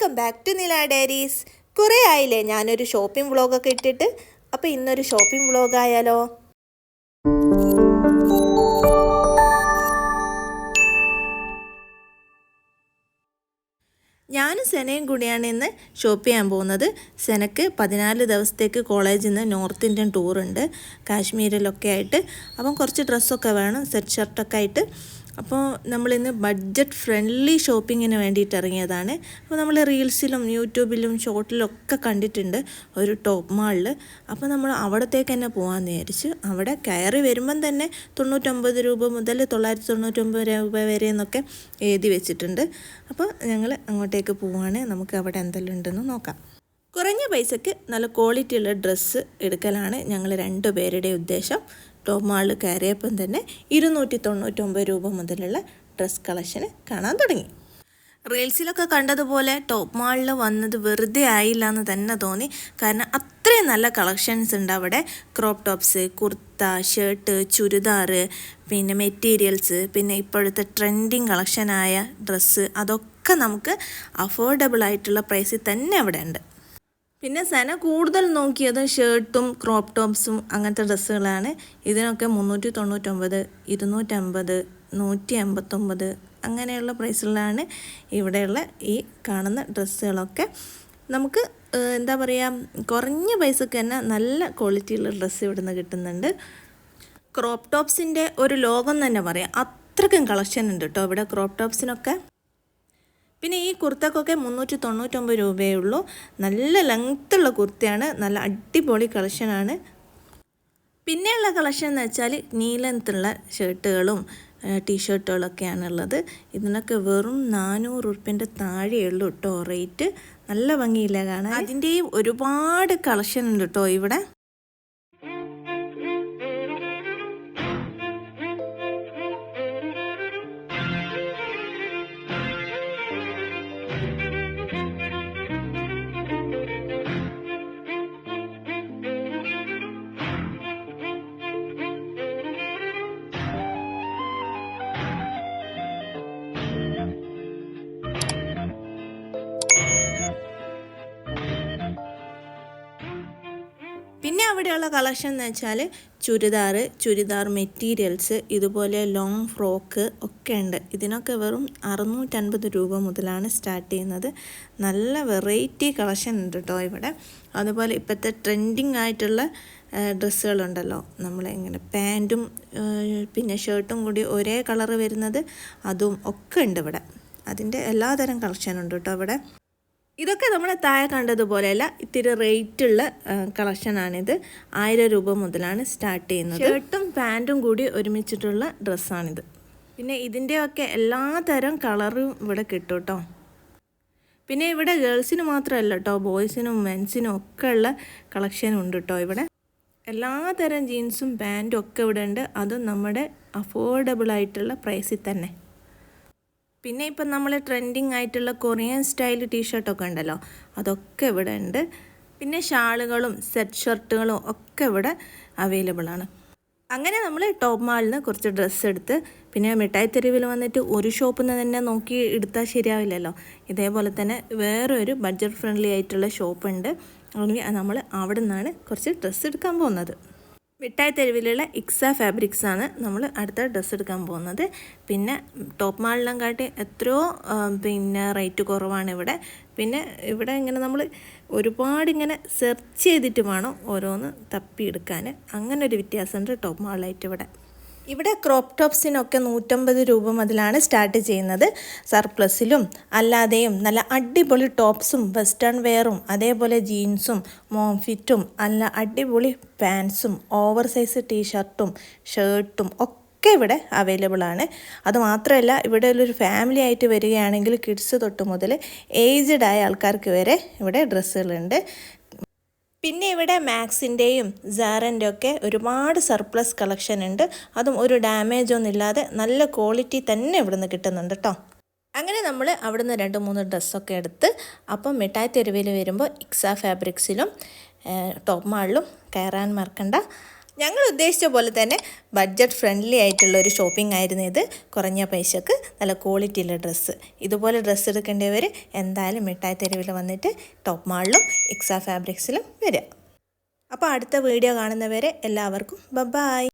Welcome back to Nila diaries. കുറേ ആയില്ലേ ഞാനൊരു ഷോപ്പിംഗ് വ്ളോഗൊക്കെ ഇട്ടിട്ട്. അപ്പോൾ ഇന്നൊരു ഷോപ്പിംഗ് വ്ളോഗ് ആയാലോ ഞാനും സെനയും കൂടിയാണ് ഇന്ന് ഷോപ്പ് ചെയ്യാൻ പോകുന്നത്. സെനക്ക് പതിനാല് ദിവസത്തേക്ക് കോളേജിൽ നിന്ന് നോർത്ത് ഇന്ത്യൻ ടൂറുണ്ട്. കാശ്മീരിലൊക്കെ ആയിട്ട്. അപ്പം കുറച്ച് ഡ്രസ്സൊക്കെ വേണം സെറ്റ് ഷർട്ടൊക്കെ ആയിട്ട്. അപ്പോൾ നമ്മളിന്ന് ബഡ്ജറ്റ് ഫ്രണ്ട്ലി ഷോപ്പിങ്ങിന് വേണ്ടിയിട്ട് ഇറങ്ങിയതാണ്. അപ്പോൾ നമ്മൾ റീൽസിലും യൂട്യൂബിലും ഷോർട്ടിലും ഒക്കെ കണ്ടിട്ടുണ്ട് ഒരു ടോപ്പ് മാളിൽ അപ്പോൾ നമ്മൾ അവിടത്തേക്ക് തന്നെ പോകാമെന്ന് വിചാരിച്ച് അവിടെ കയറി വരുമ്പം തന്നെ തൊണ്ണൂറ്റൊമ്പത് രൂപ മുതൽ തൊള്ളായിരത്തി തൊണ്ണൂറ്റൊമ്പത് രൂപ വരെ എന്നൊക്കെ എഴുതി വെച്ചിട്ടുണ്ട്. അപ്പോൾ ഞങ്ങൾ അങ്ങോട്ടേക്ക് പോവുകയാണ് നമുക്ക് അവിടെ എന്തെല്ലാം ഉണ്ടെന്ന് നോക്കാം. കുറഞ്ഞ പൈസയ്ക്ക് നല്ല ക്വാളിറ്റിയുള്ള ഡ്രസ്സ് എടുക്കലാണ് ഞങ്ങൾ രണ്ടുപേരുടെ ഉദ്ദേശം. ടോപ്പ് മാളിൽ കയറിയപ്പം തന്നെ ഇരുന്നൂറ്റി തൊണ്ണൂറ്റൊമ്പത് രൂപ മുതലുള്ള ഡ്രസ് കളക്ഷന് കാണാൻ തുടങ്ങി. റീൽസിലൊക്കെ കണ്ടതുപോലെ ടോപ്പ് മാളിൽ വന്നത് വെറുതെ ആയില്ല എന്ന് തന്നെ തോന്നി. കാരണം അത്രയും നല്ല കളക്ഷൻസ് ഉണ്ട് അവിടെ. Crop tops kurta shirt churidar പിന്നെ മെറ്റീരിയൽസ് പിന്നെ ഇപ്പോഴത്തെ ട്രെൻഡിങ് കളക്ഷനായ ഡ്രസ്സ് അതൊക്കെ നമുക്ക് അഫോർഡബിൾ ആയിട്ടുള്ള പ്രൈസിൽ തന്നെ അവിടെ ഉണ്ട്. പിന്നെ സന കൂടുതൽ നോക്കിയത് ഷർട്ടും ക്രോപ്പ് ടോപ്സും അങ്ങനത്തെ ഡ്രസ്സുകളാണ്. ഇതിനൊക്കെ മുന്നൂറ്റി തൊണ്ണൂറ്റൊമ്പത് ഇരുന്നൂറ്റമ്പത് നൂറ്റി അമ്പത്തൊമ്പത് അങ്ങനെയുള്ള പ്രൈസിലാണ് ഇവിടെയുള്ള ഈ കാണുന്ന ഡ്രസ്സുകളൊക്കെ. നമുക്ക് എന്താ പറയുക കുറഞ്ഞ പൈസക്ക് തന്നെ നല്ല ക്വാളിറ്റിയുള്ള ഡ്രസ്സ് ഇവിടുന്ന് കിട്ടുന്നുണ്ട്. ക്രോപ്പ് ടോപ്സിന്റെ ഒരു ലോകം തന്നെ പറയാം. അത്രയ്ക്കും കളക്ഷൻ ഉണ്ട് കേട്ടോ ഇവിടെ ക്രോപ്പ് ടോപ്സിനൊക്കെ പിന്നെ ഈ കുർത്തക്കൊക്കെ മുന്നൂറ്റി തൊണ്ണൂറ്റൊമ്പത് രൂപയേ ഉള്ളൂ നല്ല ലെങ്ത്തുള്ള കുർത്തയാണ്. നല്ല അടിപൊളി കളക്ഷനാണ്. പിന്നെയുള്ള കളക്ഷൻ എന്ന് വെച്ചാൽ നീലത്തുള്ള ഷർട്ടുകളും ടീഷർട്ടുകളൊക്കെയാണുള്ളത് ഇതിനൊക്കെ വെറും നാനൂറ് ഉറുപ്പ്യന്റെ താഴെയുള്ളൂ കേട്ടോ റേറ്റ് നല്ല ഭംഗിയില്ല കാണാൻ. അതിന്റെയും ഒരുപാട് കളക്ഷൻ ഉണ്ട് കേട്ടോ ഇവിടെ. പിന്നെ അവിടെയുള്ള കളക്ഷൻ എന്ന് വെച്ചാൽ ചുരിദാർ ചുരിദാർ മെറ്റീരിയൽസ് ഇതുപോലെ ലോങ് ഫ്രോക്ക് ഒക്കെ ഉണ്ട്. ഇതിനൊക്കെ വെറും അറുന്നൂറ്റൻപത് രൂപ മുതലാണ് സ്റ്റാർട്ട് ചെയ്യുന്നത്. നല്ല വെറൈറ്റി കളക്ഷൻ ഉണ്ട് കേട്ടോ ഇവിടെ. അതുപോലെ ഇപ്പോഴത്തെ ട്രെൻഡിങ് ആയിട്ടുള്ള ഡ്രസ്സുകളുണ്ടല്ലോ. നമ്മൾ ഇങ്ങനെ പാന്റും പിന്നെ ഷർട്ടും കൂടി ഒരേ കളറ് വരുന്നത് അതും ഒക്കെ ഉണ്ട് ഇവിടെ. അതിന്റെ എല്ലാതരം കളക്ഷൻ ഉണ്ട് കേട്ടോ ഇവിടെ. ഇതൊക്കെ നമ്മൾ താഴെ കണ്ടതുപോലെയല്ല ഇത്തിരി റേറ്റ് ഉള്ള കളക്ഷനാണിത് ആയിരം രൂപ മുതലാണ് സ്റ്റാർട്ട് ചെയ്യുന്നത്. ഷർട്ടും പാന്റും കൂടി ഒരുമിച്ചിട്ടുള്ള ഡ്രസ്സാണിത്. പിന്നെ ഇതിന്റെയൊക്കെ എല്ലാ തരം കളറും ഇവിടെ കിട്ടും കേട്ടോ പിന്നെ ഇവിടെ ഗേൾസിന് മാത്രമല്ല കേട്ടോ ബോയ്സിനും മെൻസിനും ഒക്കെ ഉള്ള കളക്ഷൻ ഉണ്ട് കേട്ടോ ഇവിടെ. എല്ലാ തരം ജീൻസും പാന്റും ഒക്കെ ഇവിടെ ഉണ്ട്. അതും നമ്മുടെ അഫോർഡബിൾ ആയിട്ടുള്ള പ്രൈസിൽ തന്നെ. പിന്നെ ഇപ്പം നമ്മൾ ട്രെൻഡിങ് ആയിട്ടുള്ള കൊറിയൻ സ്റ്റൈൽ ടീഷർട്ടൊക്കെ ഉണ്ടല്ലോ അതൊക്കെ ഇവിടെ ഉണ്ട്. പിന്നെ ഷാളുകളും സെറ്റ് ഷർട്ടുകളും ഒക്കെ ഇവിടെ അവൈലബിൾ ആണ്. അങ്ങനെ നമ്മൾ ടോപ്പ് മാളിൽ നിന്ന് കുറച്ച് ഡ്രസ്സ് എടുത്ത് പിന്നെ മിഠായി തെരുവിൽ വന്നിട്ട് ഒരു ഷോപ്പിൽ നിന്ന് തന്നെ നോക്കി എടുത്താൽ ശരിയാവില്ലല്ലോ. ഇതേപോലെ തന്നെ വേറൊരു ബഡ്ജറ്റ് ഫ്രണ്ട്ലി ആയിട്ടുള്ള ഷോപ്പുണ്ട് അതുകൊണ്ട് നമ്മൾ അവിടെ നിന്നാണ് കുറച്ച് ഡ്രസ്സ് എടുക്കാൻ പോകുന്നത്. മിഠായി തെരുവിലുള്ള ഇക്സ ഫാബ്രിക്സ് ആണ് നമ്മൾ അടുത്ത ഡ്രസ്സ് എടുക്കാൻ പോകുന്നത്. പിന്നെ ടോപ്പ് മാളിലും കാട്ടി എത്രയോ പിന്നെ റേറ്റ് കുറവാണ് ഇവിടെ. പിന്നെ ഇവിടെ ഇങ്ങനെ നമ്മൾ ഒരുപാട് ഇങ്ങനെ സെർച്ച് ചെയ്തിട്ട് വേണം ഓരോന്ന് തപ്പിയെടുക്കാൻ. അങ്ങനെ ഒരു വ്യത്യാസമുണ്ട് ടോപ്പ് മാളിലായിട്ട് ഇവിടെ. ഇവിടെ ക്രോപ്പ് ടോപ്സിനൊക്കെ നൂറ്റമ്പത് രൂപ മുതലാണ് സ്റ്റാർട്ട് ചെയ്യുന്നത്. സർപ്ലസിലും അല്ലാതെയും നല്ല അടിപൊളി ടോപ്സും വെസ്റ്റേൺ വെയറും അതേപോലെ ജീൻസും മോംഫിറ്റും അല്ല അടിപൊളി പാൻസും ഓവർ സൈസ് ടീഷർട്ടും ഷർട്ടും ഒക്കെ ഇവിടെ അവൈലബിൾ ആണ്. അതുമാത്രമല്ല ഇവിടെ ഒരു ഫാമിലി ആയിട്ട് വരികയാണെങ്കിൽ കിഡ്സ് തൊട്ട് മുതൽ ഏജ്ഡ് ആയ ആൾക്കാർക്ക് വരെ ഇവിടെ ഡ്രസ്സുകളുണ്ട് പിന്നെ ഇവിടെ മാക്സിന്റെയും സാറിന്റെ ഒക്കെ ഒരുപാട് സർപ്ലസ് കളക്ഷൻ ഉണ്ട്. അതും ഒരു ഡാമേജ് ഒന്നും ഇല്ലാതെ നല്ല ക്വാളിറ്റി തന്നെ ഇവിടുന്ന് കിട്ടുന്നുണ്ട് കേട്ടോ അങ്ങനെ നമ്മൾ അവിടുന്ന് രണ്ട് മൂന്ന് ഡ്രസ്സൊക്കെ എടുത്ത് അപ്പം മിഠായി തെരുവിൽ വരുമ്പോൾ ഇക്സ ഫാബ്രിക്സിലും ടോപ്പ് മാളിലും കയറാൻ മറക്കണ്ട. ഞങ്ങൾ ഉദ്ദേശിച്ച പോലെ തന്നെ ബഡ്ജറ്റ് ഫ്രണ്ട്ലി ആയിട്ടുള്ള ഒരു ഷോപ്പിംഗ് ആയിരുന്നു ഇത്. കുറഞ്ഞ പൈസക്ക് നല്ല ക്വാളിറ്റിയുള്ള ഡ്രസ്സ് ഇതുപോലെ ഡ്രസ്സ് എടുക്കേണ്ടവർ എന്തായാലും മിഠായി തെരുവിൽ വന്നിട്ട് ടോപ്പ് മാളിലും എക്സാ ഫാബ്രിക്സിലും വരിക അപ്പോൾ അടുത്ത വീഡിയോ കാണുന്നവരെ എല്ലാവർക്കും ബൈ